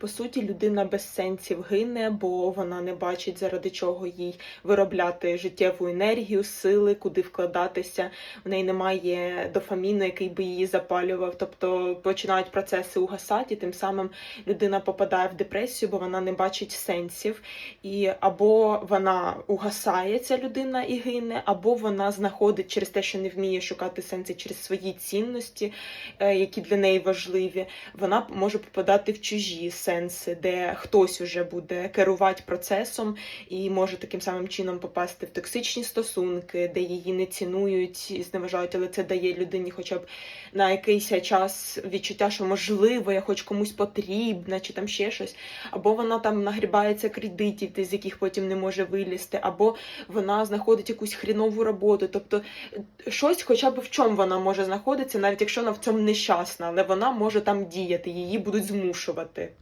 По суті, людина без сенсів гине, бо вона не бачить, заради чого їй виробляти життєву енергію, сили, куди вкладатися. В неї немає дофаміну, який би її запалював. Тобто починають процеси угасати, тим самим людина попадає в депресію, бо вона не бачить сенсів. І або вона угасає ця людина і гине, або вона знаходить через те, що не вміє шукати сенси через свої цінності, е, які для неї важливі. Вона може попадати в чужі сенси, де хтось уже буде керувати процесом і може таким самим чином попасти в токсичні стосунки, де її не цінують і зневажають, але це дає людині, хоча б на якийсь час відчуття, що можливо, я хоч комусь потрібна, чи там ще щось, або вона там нагрібається кредитів, з яких потім не може вилізти, або вона знаходить якусь хрінову роботу. Тобто е, щось, хоча б в чому вона може знаходитися, навіть якщо вона в цьому нещасна, але вона може там діяти, її будуть змушувати.